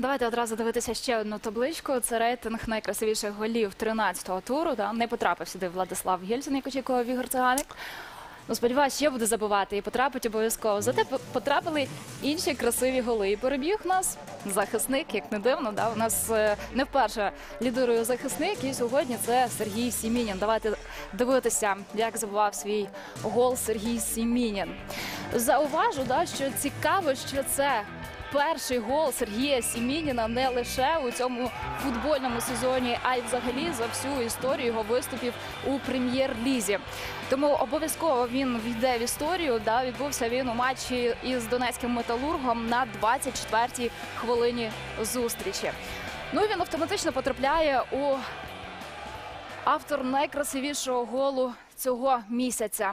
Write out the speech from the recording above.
давайте одразу дивитися ще одну табличку. Це рейтинг найкрасивіших голів 13-го туру. Да? Не потрапив сюди Владислав Єльцин, як очікував Ігор Циганик. Ну, сподіваюся, ще буде забивати і потрапить обов'язково. Зате потрапили інші красиві голи. І перебіг нас захисник, як не дивно. Да? У нас е, не вперше лідирує захисник, і сьогодні це Сергій Сімінін. Давайте дивитися, як забивав свій гол Сергій Сімінін. Зауважу, да, що цікаво, що це перший гол Сергія Сімініна не лише у цьому футбольному сезоні, а й взагалі за всю історію його виступів у прем'єр-лізі. Тому обов'язково він війде в історію. Да, відбувся він у матчі із донецьким металургом на 24-й хвилині зустрічі. Ну він автоматично потрапляє у автор найкрасивішого голу цього місяця.